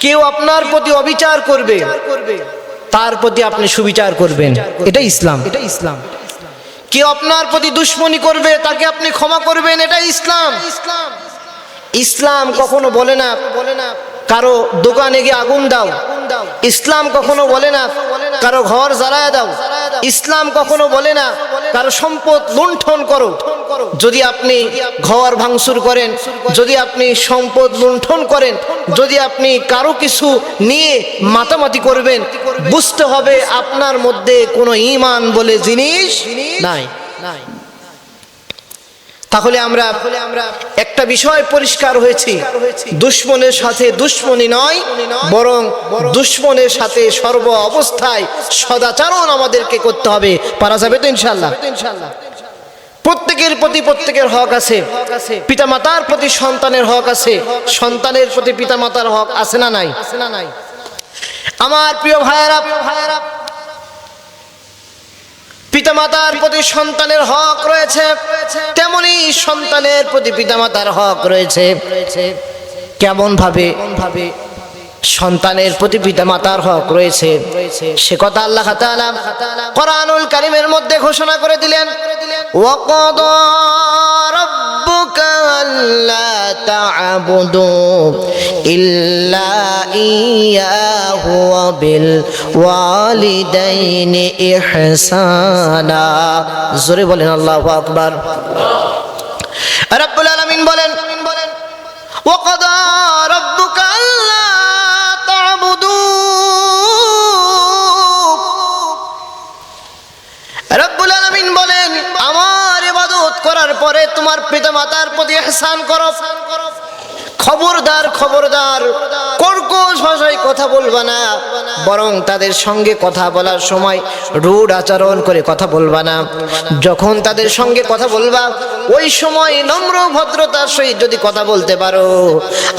কেউ আপনার প্রতি অবিচার করবে তার প্রতি আপনি সুবিচার করবেন। এটা ইসলাম। এটা ইসলাম। কেউ আপনার প্রতি দুশ্মনী করবে তাকে আপনি ক্ষমা করবেন এটা ইসলাম। ইসলাম। ইসলাম কখনো বলে না বলে না কারও দোকানে গিয়ে আগুন দাও। ইসলাম কখনো বলে না, কারও ঘর জ্বালায় দাও। ইসলাম কখনো বলে না, কারও সম্পদ লুণ্ঠন করো। যদি আপনি ঘর ভাঙচুর করেন, যদি আপনি সম্পদ লুণ্ঠন করেন, যদি আপনি কারও কিছু নিয়ে মাতামাতি করবেন, বুঝতে হবে আপনার মধ্যে কোনো ইমান বলে জিনিস নাই। নাই তাহলে আমরা একটা বিষয় পরিষ্কার হয়েছি। দুশ্মনের সাথে দুশ্মনী নয়, বরং দুশ্মনের সাথে সর্ব অবস্থায় সদাচরণ আমাদেরকে করতে হবে। পারা যাবে তো ইনশাল্লাহ প্রত্যেকের প্রতি প্রত্যেকের হক আছে। পিতামাতার প্রতি সন্তানের হক আছে। সন্তানের প্রতি পিতামাতার হক আছে না নাই? আছে না নাই আমার প্রিয় ভাইয়েরা ভাইয়েরা পিতামাতার প্রতি সন্তানের হক রয়েছে তেমনি সন্তানের প্রতি পিতামাতার হক রয়েছে। কেমন ভাবে ভাবে সন্তানের প্রতি পিতা মাতার হক রয়েছে। সে কথা আল্লাহ তাআলা কোরআনুল কারীমের মধ্যে ঘোষণা করে দিলেন। ইল্লা জোরে বলেন, আল্লাহু আকবার। রব্বুল আলামিন বলেন, ওয়াকাদা রাব্বুকা আল্লা পরে তোমার পিতামাতার প্রতি ইহসান করো। খবরদার খবরদার, কর্কশ ভাষায় কথা বলবা না, বরং তাদের সঙ্গে কথা বলার সময় রুড আচরণ করে কথা বলবা না। যখন তাদের সঙ্গে কথা বলবা, ওই সময় নম্র ভদ্রতার সহিত যদি কথা বলতে পারো,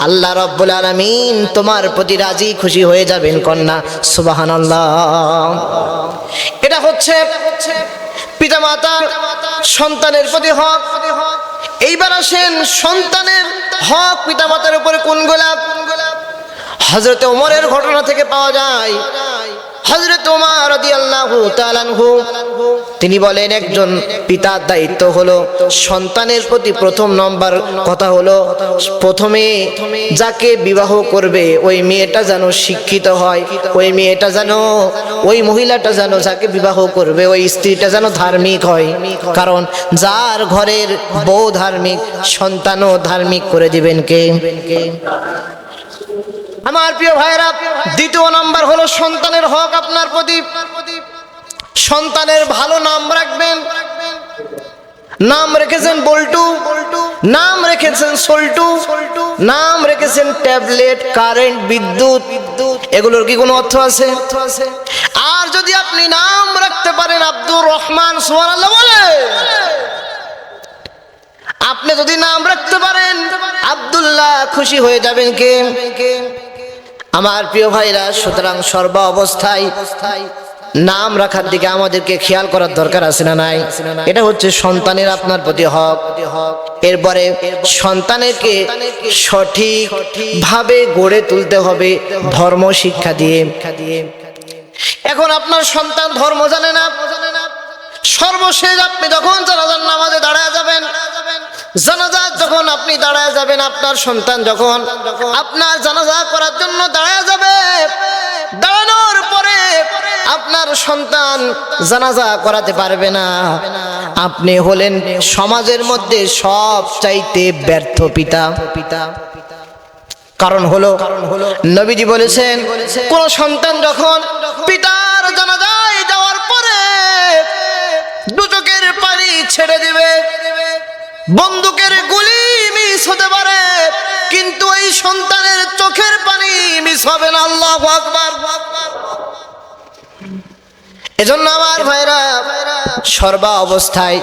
আল্লাহ রব্বুল আলামিন তোমার প্রতি রাজি খুশি হয়ে যাবেন, কন্যা। সুবহানাল্লাহ। এটা হচ্ছে পিতামাতা, সন্তানের প্রতি হক। এইবার আসেন সন্তানের হক পিতা মাতার উপরে কোন গোলাপ? হজরত ওমরের ঘটনা থেকে পাওয়া যায়। হজরত ওমর রাদিয়াল্লাহু তাআলাহু তিনি বলেন, একজন পিতার দায়িত্ব হলো সন্তানের প্রতি প্রথম নম্বর কথা হলো, প্রথমে যাকে বিবাহ করবে, ওই মেয়েটা যেন শিক্ষিত হয়, ওই মেয়েটা যেন, ওই মহিলাটা যেন যাকে বিবাহ করবে, ওই স্ত্রীটা যেন ধার্মিক হয়। কারণ যার ঘরের বউ ধার্মিক, সন্তানও ধার্মিক করে দিবেন কে? আমার প্রিয় ভাইরা দ্বিতীয় নম্বর হলো সন্তানের হক আপনার প্রতি সন্তানের ভালো নাম রাখবেন। নাম রেখেছেন বল্টু, নাম রেখেছেন সল্টু, নাম রেখেছেন ট্যাবলেট, কারেন্ট, বিদ্যুৎ বিদ্যুৎ এগুলোর কি কোনো অর্থ আছে? আর যদি আপনি নাম রাখতে পারেন আব্দুর রহমান সোহান আল্লাহ বলে। আপনি যদি নাম রাখতে পারেন, আব্দুল্লাহ খুশি হয়ে যাবেন কে? আমার প্রিয় ভাইরা, সুতরাং সর্ব অবস্থায় নাম রাখার দিকে আমাদেরকে খেয়াল করার দরকার আছে না নাই? এটা হচ্ছে সন্তানের আপনার প্রতি হক। এরপরে সন্তানেরকে সঠিক ভাবে গড়ে তুলতে হবে ধর্ম শিক্ষা দিয়ে। এখন আপনার সন্তান ধর্ম জানে না। সর্বশেষ আপনি যখন জানাজার নামাজে দাঁড়ায় যাবেন, জানাজা যখন আপনি দাঁড়ায় যাবেন, আপনার সন্তান যখন আপনার জানাজা করার জন্য দাঁড়ায় যাবে দাঁড়ানোর পরে আপনার সন্তান জানাজা করাতে পারবে না। আপনি হলেন সমাজের মধ্যে সব চাইতে ব্যর্থ পিতা। পিতা কারণ হলো, নবীজি বলেছেন, কোন সন্তান যখন পিতার জানাজায় যাওয়ার পরে দু চোখের পানি ছেড়ে দিবে, বন্দুকের গুলি মিস হতে পারে, কিন্তু এই সন্তানের চোখের পানি মিস হবে না। আল্লাহ আকবার। এজন্য আমার ভাইরা সর্বা অবস্থায়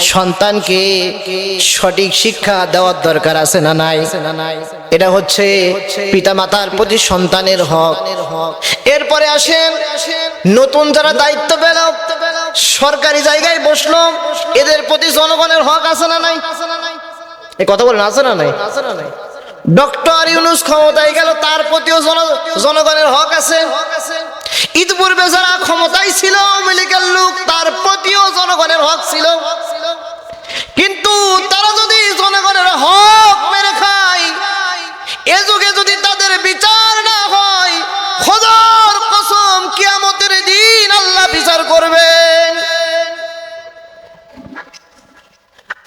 সন্তানকে সঠিক শিক্ষা দেওয়ার দরকার আছে না নাই? এটা হচ্ছে পিতা মাতার প্রতি সন্তানের হক। এরপরে আসেন, নতুন যারা দায়িত্ব পেল, সরকারি জায়গায় বসল, এদের প্রতি জনগণের হক আছে না নাই? এই কথা বলেন, আছে না নাই? ডক্টর ইউনুস ক্ষমতায় গেল, তার প্রতিও জন- জনগণের হক আছে। ইতিপূর্বে যারা ক্ষমতায় ছিল, আওয়ামী লোক, তার প্রতিও জনগণের হক ছিল। কিন্তু তারা যদি জনগণের হক মেরে খায়, এ যুগে যদি তাদের বিচার না হয়, খোদার কসম কিয়ামতের দিন আল্লাহ বিচার করবেন।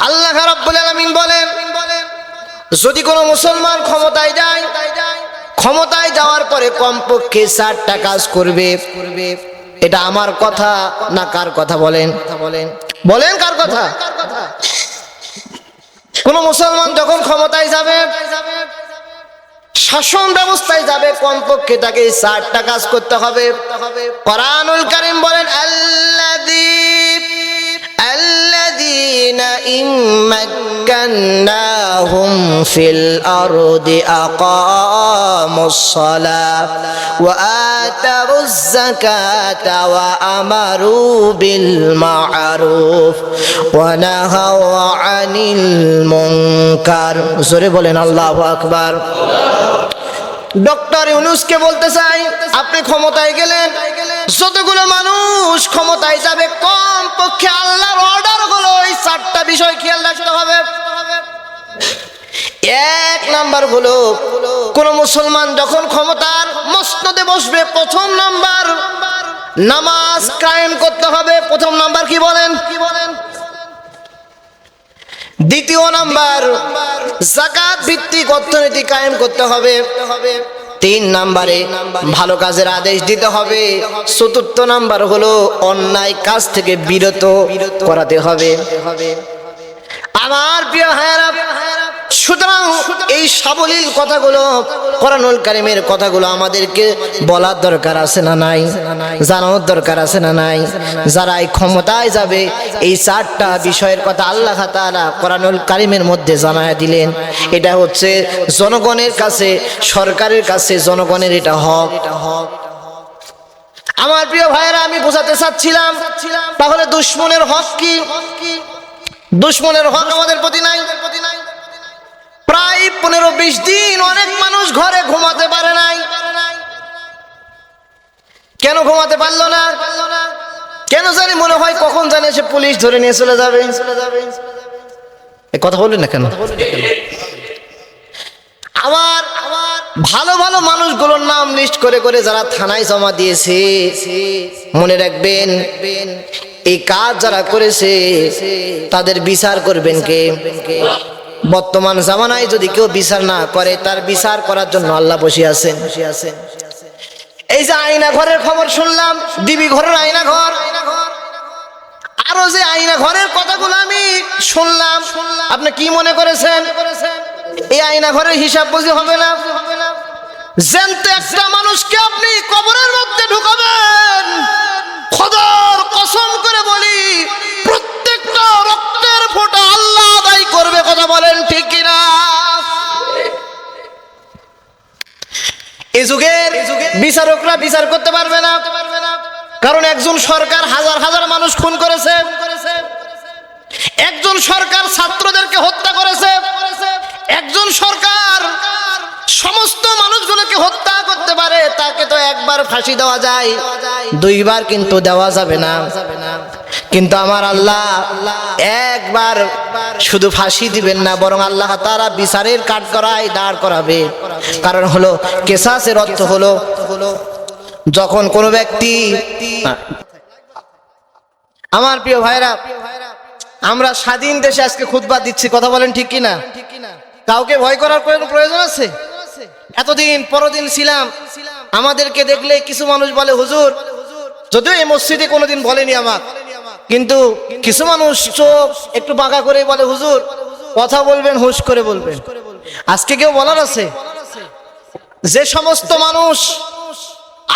আল্লাহ রাব্বুল আলামিন বলেন, যদি কোনো মুসলমান ক্ষমতায় যায় ক্ষমতায় যাওয়ার পরে কমপক্ষে চারটা কাজ করবে। এটা আমার কথা না কার কথা বলেন? বলেন কার কথা? কোন মুসলমান যখন ক্ষমতায় যাবে, শাসন ব্যবস্থায় যাবে, কমপক্ষে তাকে চারটা কাজ করতে হবে। কোরআনুল কারীম বলেন আল্লাযী مكناهم في الأرض أقاموا الصلاة وآتوا الزكاة وأمروا بالمعروف ونهوا عن المنكر জোরে বলেন আল্লাহু আকবার ডক্টর ইউনুসকে বলতে চাই আপনি ক্ষমতায় গেলেন যতগুলো মানুষ ক্ষমতায় যাবে কম পক্ষে আল্লাহর অর্ডার হলো এই চারটা বিষয় খেয়াল রাখতে হবে। এক নাম্বার হলো, কোন মুসলমান যখন ক্ষমতার মসনদে বসবে, প্রথম নাম্বার নামাজ কায়েম করতে হবে। প্রথম নাম্বার কি বলেন? কি বলেন দ্বিতীয় নাম্বার, জাকাত ভিত্তিক অর্থনীতি কায়েম করতে হবে। তিন নাম্বারে ভালো কাজের আদেশ দিতে হবে। চতুর্থ নাম্বার হলো অন্যায় কাজ থেকে বিরত করাতে হবে। আমার প্রিয় হায়ারা সুতরাং এই সাবলীল কথাগুলো, কোরআনুল কারিমের কথাগুলো আমাদেরকে বলার দরকার আছে না নাই? জানানোর দরকার আছে না নাই? যারা এই ক্ষমতায় যাবে, এই চারটা বিষয়ের কথা আল্লাহ তাআলা কোরআনুল কারিমের মধ্যে জানায় দিলেন। এটা হচ্ছে জনগণের কাছে, সরকারের কাছে জনগণের এটা হক এটা হক। আমার প্রিয় ভাইয়েরা, আমি বোঝাতে চাচ্ছিলাম, তাহলে দুশ্মনের হক কি? দুশ্মনের হক আমাদের প্রতি নাই। প্রায় পনেরো বিশ দিন অনেক মানুষ ঘরে ঘুমাতে পারে নাই। কেন ঘুমাতে পারল না? কেন জানি মনে হয় কখন জানে সে পুলিশ ধরে নিয়ে চলে যাবে। কথা বললেন না কেন? আবার ভালো ভালো মানুষগুলোর নাম লিস্ট করে করে যারা থানায় জমা দিয়েছে, মনে রাখবেন এই কাজ যারা করেছে, তাদের বিচার করবেন কে? বর্তমান জামানায় যদি কেউ বিচার না করে, তার বিচার করার জন্য আল্লাহ বসে আছেন। এই যে আয়না ঘরের খবর শুনলাম, দিবি ঘরের আয়না ঘর। আরও যে আয়না ঘরের কথাগুলো আমি শুনলাম, আপনি কি মনে করেছেন? এই আয়না ঘরের হিসাব বুঝি হবে না? জ্যান্ত একটা মানুষকে আপনি কবরের মধ্যে ঢুকাবেন। খোদার কসম করে বলি, প্রত্যেকটা রক্তের ফোঁটা আল্লাহ আদায় করবে, কথা বলেন ঠিক কিনা? যুগের বিচারকরা বিচার করতে পারবে না। কারণ একজন সরকার হাজার হাজার মানুষ খুন করেছে। একজন সরকার ছাত্রদেরকে হত্যা করেছে। একজন সরকার সমস্ত মানুষগুলোকে হত্যা করতে পারে, তাকে তো একবার ফাঁসি দেওয়া যায়। দুইবার কিন্তু দেওয়া যাবে না। কিন্তু আমার আল্লাহ একবার শুধু ফাঁসি দিবেন না, বরং আল্লাহ তারা বিচারের কাঠ করায় দাঁড় করাবে। কারণ হলো, কেসাসের অর্থ হলো, যখন কোনো ব্যক্তি আমার প্রিয় ভাইরা, আমরা স্বাধীন দেশে আজকে খুতবা দিচ্ছি, কথা বলেন ঠিক কিনা? কাউকে ভয় করার কোনো প্রয়োজন আছে? এতদিন পরদিন ছিলাম, আমাদেরকে দেখলে কিছু মানুষ বলে, হুজুর, যদিও এই মসজিদে কোনোদিন বলেনি আমার কিন্তু কিছু মানুষ চোখ একটু বাঁকা করে বলে, হুজুর, কথা বলবেন, হুশ করে বলবেন। আজকে কেউ বলার আছে? যে সমস্ত মানুষ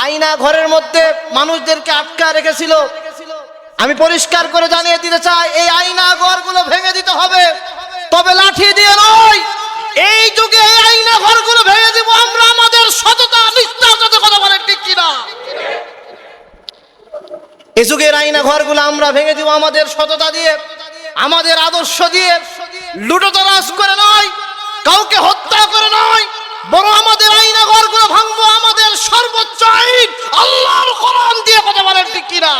আয়না ঘরের মধ্যে মানুষদেরকে আটকা রেখেছিল, আমি পরিষ্কার করে জানিয়ে দিতে চাই, এই আয়না ঘরগুলো ভেঙে দিতে হবে, তবে লাঠি দিয়ে নয়, এই যুগে ঘরগুলো ভেঙে দিব, আমরা আমাদের সততা কথা ঠিক কিনা? আয়না ঘরগুলো আমরা ভেঙে দিব আমাদের সততা দিয়ে, আমাদের আদর্শ দিয়ে। করে নয়, কাউকে হত্যা করে নয় বড় আমাদের আইনা ঘরগুলো ভাঙবো, আমাদের সর্বোচ্চ আইন, আল্লাহর কোরআন দিয়ে কথা ঠিক কিনা?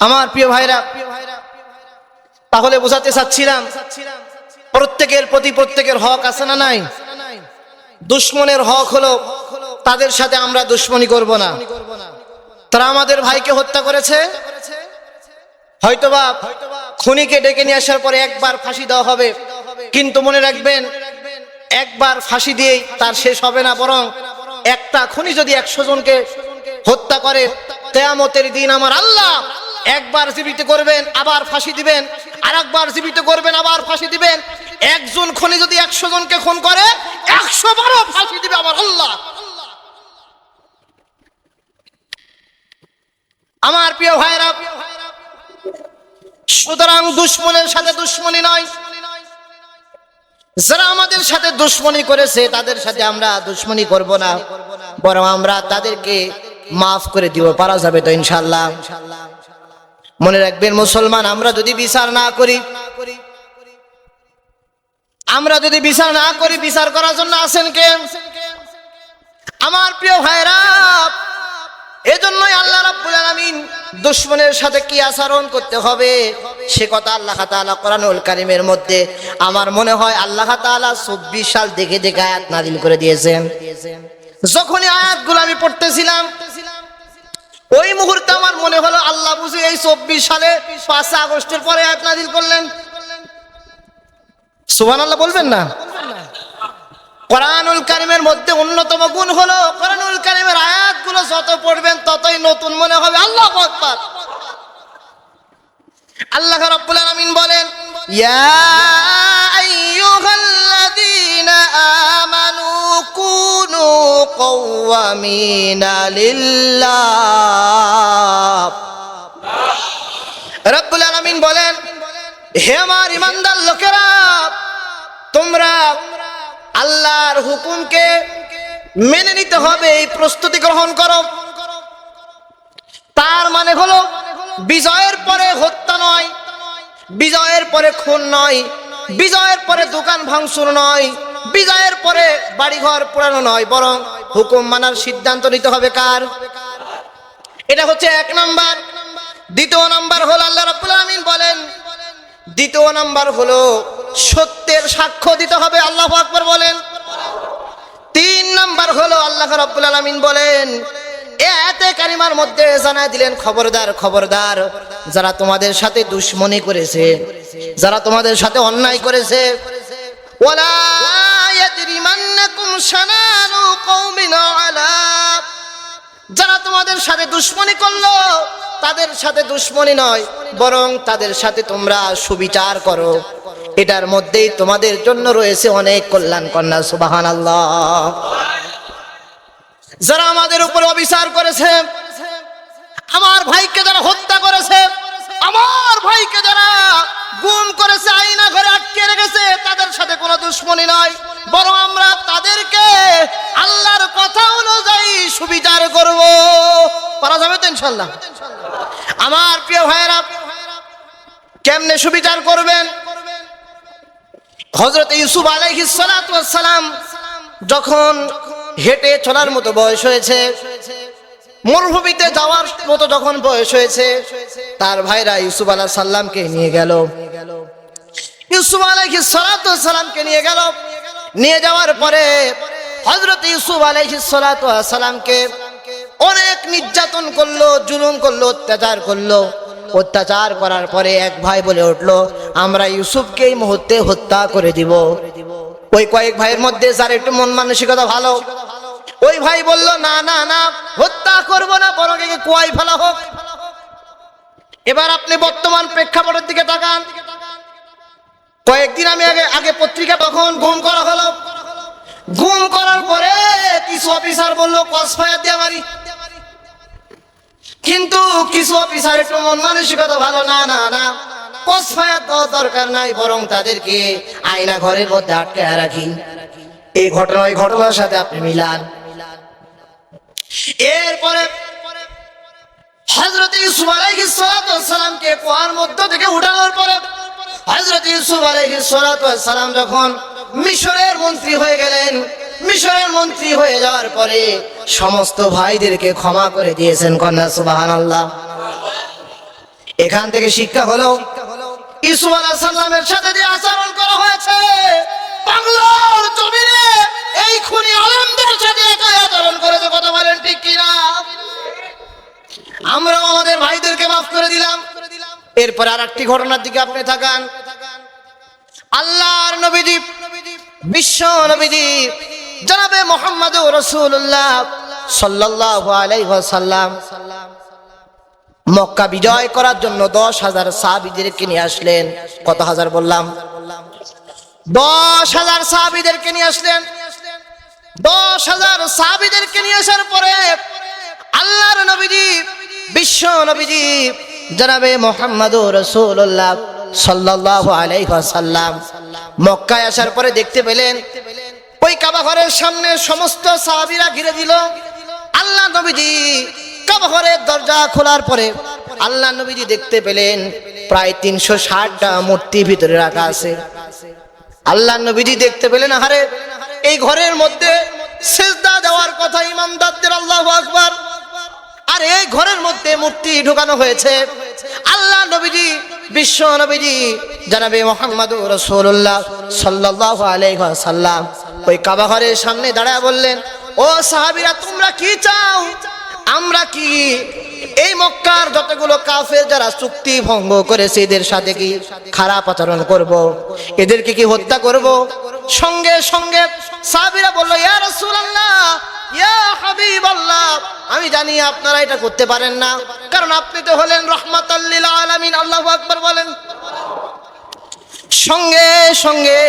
আমার প্রিয় ভাইরা, তাহলে বোঝাতে চাচ্ছিলাম প্রত্যেকের প্রতি প্রত্যেকের হক আছে না নাই? দুশ্মনের হক হলো তাদের সাথে আমরা দুশ্মনী করব না। তারা আমাদের ভাইকে হত্যা করেছে। হয়তোবা খুনিকে ডেকে নিয়ে আসার পরে একবার ফাঁসি দেওয়া হবে। কিন্তু মনে রাখবেন, একবার ফাঁসি দিয়েই তার শেষ হবে না, বরং একটা খুনি যদি একশো জনকে হত্যা করে তেয়ামতের দিন আমার আল্লাহ একবার জীবিত করবেন, আবার ফাঁসি দিবেন আর একবার জীবিত করবেন, আবার ফাঁসি দিবেন। একজন খুনি যদি একশো জনকে খুন করে, একশো বারো ফাঁসি দিবে আমার আল্লাহ। আমার প্রিয় ভাইরা সুতরাং দুশ্মনের সাথে দুশ্মনী নয়। যারা আমাদের সাথে দুশ্মনী করেছে, তাদের সাথে আমরা দুশ্মনী করব না। বরং আমরা তাদেরকে মাফ করে দিব, পারা যাবে তো ইনশাল্লাহ মনে রাখবেন, মুসলমান, আমরা যদি বিচার না করি আমরা যদি বিচার না করি, বিচার করার জন্য আসেন কে? আমার প্রিয় ভাইরা এজন্যই আল্লাহ রাব্বুল আলামিন দুশমনের সাথে কি আচরণ করতে হবে, সে কথা আল্লাহ তাআলা কোরআনুল কারীমের মধ্যে আমার মনে হয় আল্লাহ তাআলা 24 সাল দেখে দেখে আয়াত নাযিল করে দিয়েছেন। যখনই আয়াতগুলো আমি পড়তেছিলাম, ওই মুহূর্তে আমার মনে হলো আল্লাহ বুঝি এই 24 সালে 5 আগস্টের পরে আয়াত নাযিল করলেন। সুবহানাল্লাহ বলবেন না? কোরআনুল কারিমের মধ্যে অন্যতম গুণ হলো, কোরআনুল কারিমের আয়াতগুলো যত পড়বেন ততই নতুন মনে হবে। আল্লাহ আকবার। আল্লাহ রাব্বুল আলামিন বলেন, ইয়া আইয়ুহাল্লাযীনা আমানু কুনু কওয়ামিনা লিল্লাহ। রব্বুল আলামিন বলেন, হে আমার ইমানদার লোকেরা তোমরা আল্লাহর হুকুমকে মেনে নিতে হবে, এই প্রস্তুতি গ্রহণ করো। তার মানে হলো, বিজয়ের পরে হত্যা নয়, বিজয়ের পরে খুন নয়, বিজয়ের পরে দোকান ভাঙচুর নয়, বিজয়ের পরে বাড়িঘর পোড়ানো নয়, বরং হুকুম মানার সিদ্ধান্ত নিতে হবে কার? এটা হচ্ছে এক নাম্বার। দ্বিতীয় নাম্বার হলো আল্লাহ রাব্বুল আলামিন বলেন দ্বিতীয় নাম্বার হলো, সত্যের সাক্ষ্য দিতে হবে, আল্লাহ আকবর বলেন। তিন নাম্বার হলো, আল্লাহ রাব্বুল আলামিন বলেন এ আয়াতে কারিমার মধ্যে জানায় দিলেন, খবরদার খবরদার, যারা তোমাদের সাথে দুশ্মনী করেছে, যারা তোমাদের সাথে অন্যায় করেছে। আলা, যারা তোমাদের সাথে দুশ্মনী করল তাদের সাথে দুশ্মনী নয়, বরং তাদের সাথে তোমরা সুবিচার করো। এটার মধ্যেই তোমাদের জন্য রয়েছে অনেক কল্যাণ কন্যা সুবাহান আল্লাহ যারা আমাদের উপর অবিচার করেছে, আমার ভাইকে যারা হত্যা করেছে, আমার ভাইকে যারা গুম করেছে আইনা ঘরে আটকে রেখেছে, তাদের সাথে কোনো দুশ্মনী নয় বরং আমরা তাদেরকে আল্লাহর কথা অনুযায়ী সুবিচার করব। পারা যাবে তো ইনশাল্লাহ? আমার প্রিয় ভাইয়েরা, কেমনে সুবিচার করবেন? হজরত ইউসুফ আলাইহিস সালাম যখন হেঁটে চলার মতো বয়স হয়েছে মরুভূমিতে যাওয়ার মতো যখন বয়স হয়েছে, তার ভাইরা ইউসুফ আলাহ সাল্লামকে নিয়ে গেল। ইউসুফ আলাইহিস সালামকে নিয়ে গেল। নিয়ে যাওয়ার পরে হজরত ইউসুফ আলাইহিস সালামকে অনেক নির্যাতন করল, জুলুম করল, অত্যাচার করল। অত্যাচার করার পরে এক ভাই বলে উঠল, আমরা ইউসুফকে এই মুহূর্তে হত্যা করে দিব। ওই কয়েক ভাইয়ের মধ্যে যার একটু মন মানসিকতা ভালো ওই ভাই বলল, না না না, হত্যা করব না, বরং একে কুয়াই ফেলা হোক। এবার আপনি বর্তমান প্রেক্ষাপটের দিকে তাকান। কয়েকদিন আমি আগে আগে পত্রিকা তখন ঘুম করা হলো। ঘুম করার পরে কিছু অফিসার বলল, কস ফায়ার দিয়ে মারি। কিন্তু কিছু অফিসার একটু মন মানসিকতা ভালো, না না না, কস ফায়ার দেওয়ার দরকার নাই, বরং তাদেরকে আয়না ঘরের মধ্যে আটকে রাখি। এই ঘটনা, ওই ঘটনার সাথে আপনি মিলান। এরপরে হজরত ইউসুফ আলাইহিস সালামকে কুয়ার মধ্য থেকে উঠানোর পরে হযরত ইউসুফ আলাইহিস সালাতু সালাম যখন মিশরের মন্ত্রী হয়ে গেলেন, মিশরের মন্ত্রী হয়ে যাওয়ার পরে সমস্ত ভাইদেরকে ক্ষমা করে দিয়েছেন কন্যা, সুবহানাল্লাহ। এখান থেকে শিক্ষা হলো ইসু আলাহ সাল্লামের সাথে যে আচরণ করা হয়েছে, বাংলার জমিনে এই খুনি আলমদের সাথে একই আচরণ করেছে, কথা বলেন ঠিক কিনা? আমাদের ভাইদেরকে মাফ করে দিলাম। আর একটি ঘটনার দিকে আপনি থাকান আল্লাহর বিশ্ব জনাবে মোহাম্মদ রসুল্লাহ মক্কা বিজয় করার জন্য দশ হাজার সাহাবিদেরকে নিয়ে আসলেন। কত হাজার বললাম? দশ হাজার সাহাবিদেরকে নিয়ে আসলেন। দশ হাজার সাহাবিদেরকে নিয়ে আসার পরে আল্লাহর নবীজি, বিশ্ব নবীজি, জনাবে মোহাম্মদ রসুল্লাহ সাল্লাল্লাহু আলাইহি ওয়াসাল্লাম মক্কায় আসার পরে দেখতে পেলেন, ওই কাবা ঘরের সামনে সমস্ত সাহাবীরা ঘিরে দিল। আল্লাহ নবীজি কাবা ঘরের দরজা খোলার পরে আল্লাহ নবীজি দেখতে পেলেন, প্রায় তিনশো ষাটটা মূর্তি ভিতরে রাখা আছে। আল্লাহ নবীজি দেখতে পেলেন, আহারে এই ঘরের মধ্যে সেজদা দেওয়ার কথা ইমানদারদের আল্লাহ আকবার। আর এই ঘরের মধ্যে মূর্তি ঢুকানো হয়েছে। আল্লাহ নবীজি, বিশ্ব নবীজি, জানাবে মোহাম্মদ রসুল্লাহ সাল্লাহ আলাইসাল্লাম ওই কাবা ঘরের সামনে দাঁড়ায় বললেন, ও সাহাবিরা, তোমরা কি চাও? আমরা কি এই মক্কার যতগুলো কাফের যারা চুক্তি ভঙ্গ করেছে এদের সাথে কি খারাপ আচরণ করব। এদেরকে কি হত্যা করব। সঙ্গে সঙ্গে সাহাবিরা বলল, ইয়া রাসূলুল্লাহ, ইয়া হাবিবাল্লাহ আমি জানি আপনারা এটা করতে পারেন না, কারণ আপনি তো হলেন রহমাতাল্লিল আলামিন আল্লাহু আকবার বলেন সঙ্গে সঙ্গে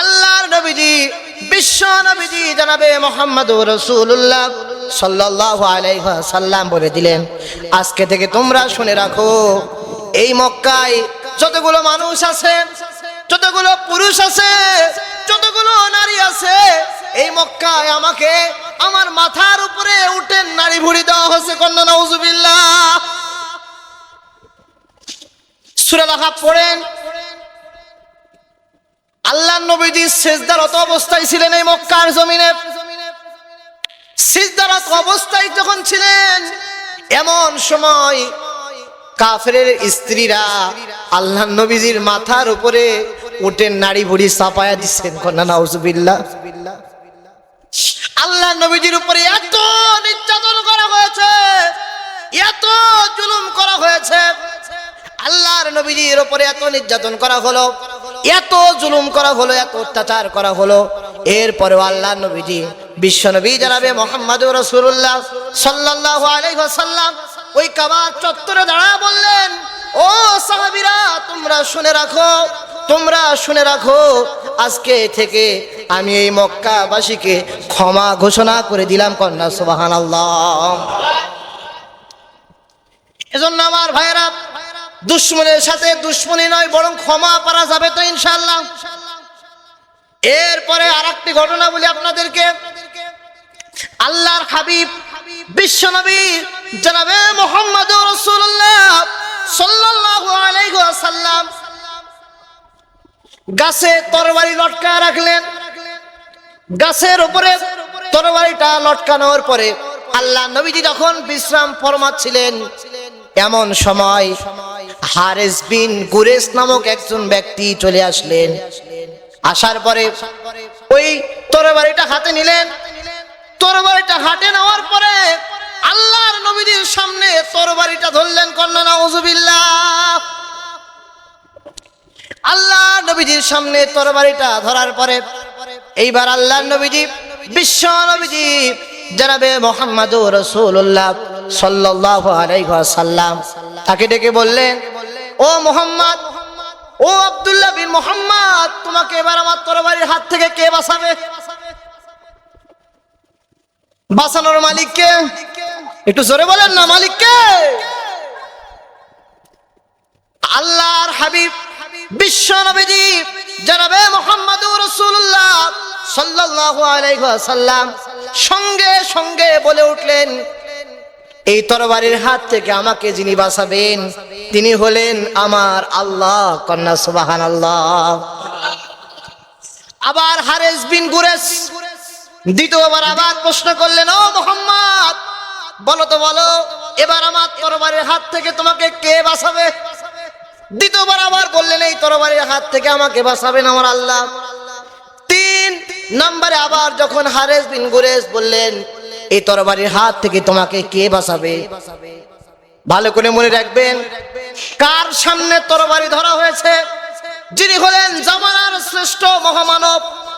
আল্লাহর নবীজি, বিশ্ব নবীজি, জানাবে মোহাম্মদ রসুল্লাহ আলাইসাল্লাম বলে দিলেন, আজকে থেকে তোমরা শুনে রাখো, এই মক্কায় যতগুলো মানুষ আছে, যতগুলো পুরুষ আছে, যতগুলো নারী আছে, এই মক্কায় আমাকে আমার মাথার উপরে উঠেন নারী ভুড়ি দেওয়া হয়েছে, কন্যা নজুবিল্লাহ সুরে দেখা পড়েন। আল্লাহ নবীজি সেজদারত অবস্থায় ছিলেন এই মক্কার জমিনে। সিজদারত অবস্থায় যখন ছিলেন, এমন সময় কাফের স্ত্রীরা আল্লাহ নবীজির মাথার উপরে উঠে নারী বুড়ি চাপায়া দিচ্ছেন। কন্যা, নাউজুবিল্লাহ। আল্লাহ নবীজির উপরে এত নির্যাতন করা হয়েছে, এত জুলুম করা হয়েছে, আল্লাহর নবীজির উপরে এত নির্যাতন করা হলো, এত জুলুম করা হলো, এত অত্যাচার করা হলো। এরপরেও আল্লাহ নবীজি বিশ্ব নবী জানাবে মোহাম্মদ রসুল্লাহ সাল্লাহ আলাইসাল্লাম ওই কাবার চত্বরে দাঁড়া বললেন, ও সাহাবিরা, তোমরা শুনে রাখো, তোমরা শুনে রাখো, আজকে থেকে আমি এই মক্কাবাসীকে ক্ষমা ঘোষণা করে দিলাম কন্যা সুবাহান এজন্য আমার ভাইরা দুশ্মনের সাথে দুশ্মনী নয়, বরং ক্ষমা পারা যাবে তো ইনশাল্লাহ এরপরে আর একটি ঘটনা বলি আপনাদেরকে। আল্লাহর হাবিব বিশ্বনবী জানাবে মোহাম্মদ রসুল্লাহ গাছে তরবারি লটকায় রাখলেন। গাছের উপরে তরবারিটা লটকানোর পরে আল্লাহ নবীজি যখন বিশ্রাম ফরমাচ্ছিলেন, এমন সময় হারেস বিন গুরেস নামক একজন ব্যক্তি চলে আসলেন। আসার পরে ওই তরবারিটা হাতে নিলেন। তরবারিটা হাতে নেওয়ার পরে আল্লাহর নবীজির সামনে তরবারিটা ধরলেন আল্লাহ নবীজির সামনে তরবারিটা ধরার পরে এইবার আল্লাহ নবীজি, বিশ্ব নবীজি, জানাবে রসুল্লাহ তাকে ডেকে বললেন, ও মোহাম্মদ, ও আব্দুল্লাহ বিন মোহাম্মদ, তোমাকে এবার আমার তরবারির হাত থেকে কে বাঁচাবে? বাঁচানোর মালিককে? একটু জোরে বলেন না, মালিককে? আল্লাহর হাবিব, বিশ্ব নবীজি, জানাবে মোহাম্মদ রসুল্লাহ সাল্লাল্লাহু আলাইহি ওয়াসাল্লাম সঙ্গে সঙ্গে বলে উঠলেন, এই তরবারির হাত থেকে আমাকে যিনি বাঁচাবেন, তিনি হলেন আমার আল্লাহ, কন্যা সুবাহান আল্লাহ আবার হারেস বিন গুরেস দ্বিতীয়বার আবার প্রশ্ন করলেন, ও মোহাম্মদ, বলো তো বলো, এবার আমার তরবারির হাত থেকে তোমাকে কে বাঁচাবে? দ্বিতীয়বার আবার বললেন, এই তরবারির হাত থেকে আমাকে বাঁচাবেন আমার আল্লাহ। তিন নম্বরে আবার যখন হারেস বিন গুরেস বললেন, এই তরবারির হাত থেকে তোমাকে কে বাঁচাবে? ভালো করে মনে রাখবেন, কার সামনে তরবারি ধরা হয়েছে? যিনি হলেন জামানার শ্রেষ্ঠ মহামানব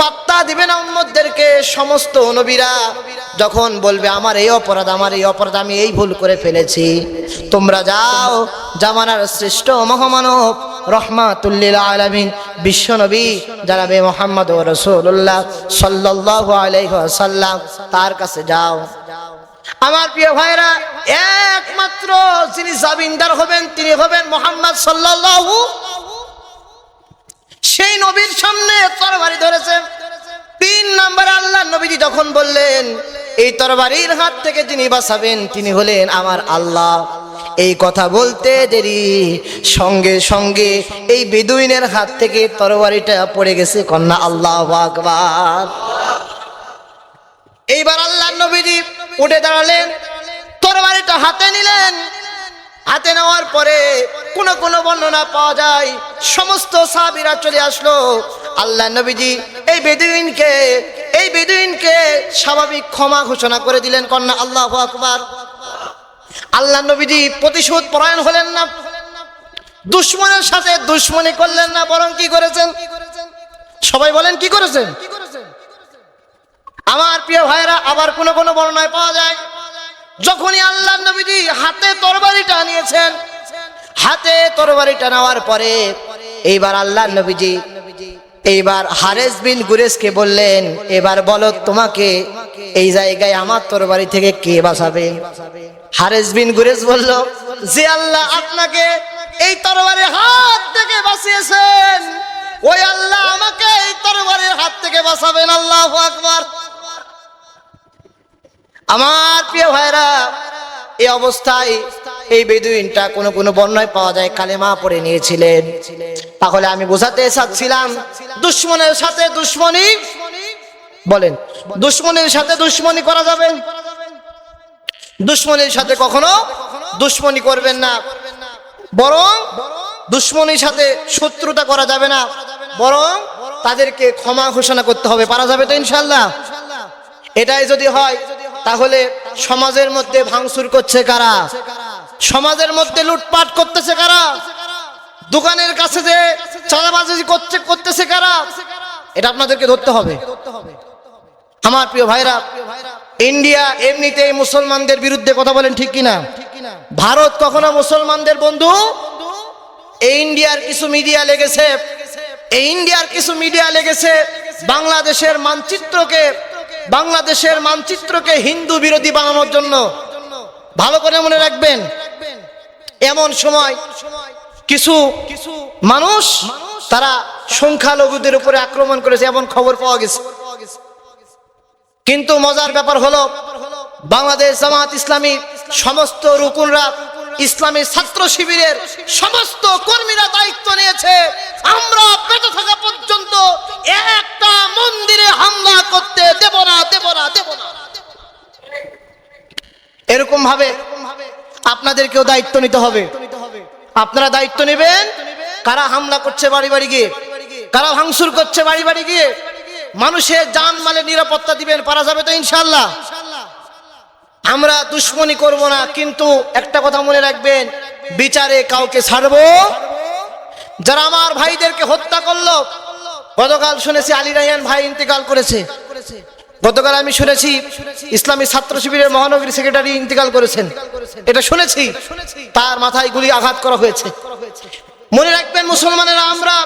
পাত্তা দিবে না উম্মতদেরকে, সমস্ত নবীরা যখন বলবে, আমার এই অপরাধ, আমার এই অপরাধ, আমি এই ভুল করে ফেলেছি। তোমরা যাও, জামানার শ্রেষ্ঠ মহামানব, রহমাতুল্লিল আলামিন, বিশ্ব নবী জানাবে মোহাম্মদ রসুল্লাহ সাল্লাল্লাহু আলাইহি ওয়াসাল্লাম, তার কাছে যাও। আমার প্রিয় ভাইরা একমাত্র যিনি জামিনদার হবেন, তিনি হবেন মোহাম্মদ সাল্লাল্লাহু সেই নবীর সামনে তরবারি ধরেছে। তিন নম্বরে আল্লাহ নবীজি যখন বললেন, এই তরবারির হাত থেকে যিনি বাঁচাবেন, তিনি হলেন আমার আল্লাহ। এই কথা বলতে দেরি, সঙ্গে সঙ্গে এই বেদুইনের হাত থেকে তরবারিটা পড়ে গেছে, কন্যা আল্লাহ আকবার। এইবার আল্লাহ নবীজি উঠে দাঁড়ালেন, তরবারিটা হাতে নিলেন হাতে নেওয়ার পরে কোন কোন বর্ণনা পাওয়া যায়। সমস্ত সাহাবীরা চলে আসলো। আল্লাহ নবীজি এই বেদুইনকে এই বেদুইনকে স্বাভাবিক ক্ষমা ঘোষণা করে দিলেন কন্যা আল্লাহ আকবার। আল্লাহ নবীজি প্রতিশোধ পরায়ণ হলেন না। দুশ্মনের সাথে দুশ্মনী করলেন না, বরং কি করেছেন? সবাই বলেন, কি করেছেন? আমার প্রিয় ভাইরা আবার কোন কোন বর্ণায় পাওয়া যায়। যখনই আল্লাহ নবীজি হাতে তরবারিটা নিয়েছেন হাতে তরবারিটা নেওয়ার পরে এইবার আল্লাহ নবীজি এইবার হারেস বিন গুরেশকে বললেন, এবার বলো তোমাকে এই জায়গায় আমার তরবারি থেকে কে বাঁচাবে? হারেস বিন গুরেশ বলল, যে আল্লাহ আপনাকে এই তরবারির হাত থেকে বাঁচিয়েছেন, ওই আল্লাহ আমাকে এই তরবারির হাত থেকে বাঁচাবেন, আল্লাহ আকবার। আমার প্রিয় ভাইরা এই অবস্থায় এই বেদুইনটা কোনো কোনো বর্ণায় পাওয়া যায়, কালেমা পড়ে নিয়েছিলেন। তাহলে আমি বোঝাতে চাচ্ছিলাম, দুশ্মনের সাথে দুশ্মনী? বলেন, দুশ্মনের সাথে দুশ্মনী করা যাবে? দুশ্মনের সাথে কখনো দুশ্মনী করবেন না। বরং দুশ্মনীর সাথে শত্রুতা করা যাবে না। বরং তাদেরকে ক্ষমা ঘোষণা করতে হবে। পারা যাবে তো ইনশাল্লাহ এটাই যদি হয় তাহলে সমাজের মধ্যে ভাঙচুর করছে কারা? সমাজের মধ্যে লুটপাট করতেছে কারা? দোকানের কাছে যে চাঁদাবাজি করছে, করতেছে কারা? এটা আপনাদেরকে ধরতে হবে। আমার প্রিয় ভাইরা, ইন্ডিয়া এমনিতেই মুসলমানদের বিরুদ্ধে কথা বলেন ঠিক কিনা? ভারত কখনো মুসলমানদের বন্ধু? এই ইন্ডিয়ার কিছু মিডিয়া লেগেছে, এই ইন্ডিয়ার কিছু মিডিয়া লেগেছে, বাংলাদেশের মানচিত্রকে বাংলাদেশের মানচিত্রকে হিন্দু বিরোধী বানানোর জন্য ভালো করে মনে রাখবেন, এমন সময় কিছু কিছু মানুষ তারা সংখ্যালঘুদের উপরে আক্রমণ করেছে, এমন খবর পাওয়া গেছে। কিন্তু মজার ব্যাপার হলো, বাংলাদেশ জামাত ইসলামী সমস্ত রুকুনরা ইসলামী ছাত্র শিবিরের সমস্ত কর্মীরা দায়িত্ব নিয়েছে। আমরা বেঁচে থাকা পর্যন্ত একটা মন্দিরে হামলা করতে দেব না দেব না দেব না। এরকম ভাবে আপনাদেরকেও দায়িত্ব নিতে হবে। আপনারা দায়িত্ব নেবেন। কারা হামলা করছে বাড়ি বাড়ি গিয়ে? কারা ভাঙচুর করছে বাড়ি বাড়ি গিয়ে? মানুষের জান মালের নিরাপত্তা দিবেন, পারা যাবে তো ইনশাল্লাহ আমরা দুশ্মনী করব না, কিন্তু একটা কথা মনে রাখবেন, বিচারে কাউকে ছাড়বো? যারা আমার ভাইদেরকে হত্যা করল, গতকাল শুনেছি আলী রাইয়ান ভাই ইন্তেকাল করেছে। গতকাল আমি শুনেছি ইসলামী ছাত্র শিবিরের মহানগরী সেক্রেটারি ইন্তেকাল করেছেন। এটা শুনেছি, তার মাথায় গুলি আঘাত করা হয়েছে। মনে রাখবেন মুসলমানেরা, আমরা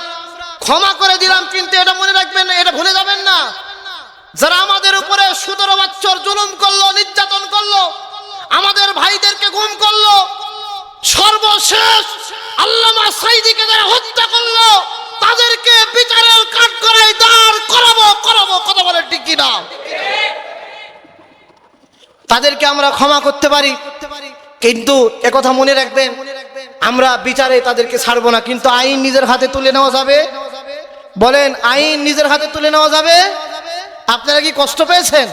ক্ষমা করে দিলাম, কিন্তু এটা মনে রাখবেন না, এটা ভুলে যাবেন না। যারা আমাদের উপরে সতেরো বছর জুলুম করল, নির্যাতন করল, আমাদের ভাইদেরকে গুম করল, সর্বশেষ আল্লামা সাইদিকে যারা হত্যা করল, তাদেরকে বিচারের কাঠ করাই দাঁড় করাবো করাবো, কথা বলে ঠিক কিনা? তাদেরকে আমরা ক্ষমা করতে পারি, কিন্তু একথা মনে রাখবেন, আমরা বিচারে তাদেরকে ছাড়বো না, কিন্তু আইন নিজের হাতে তুলে নেওয়া যাবে। বলেন, আইন নিজের হাতে তুলে নেওয়া যাবে? আপনারা কি কষ্ট পেয়েছেন?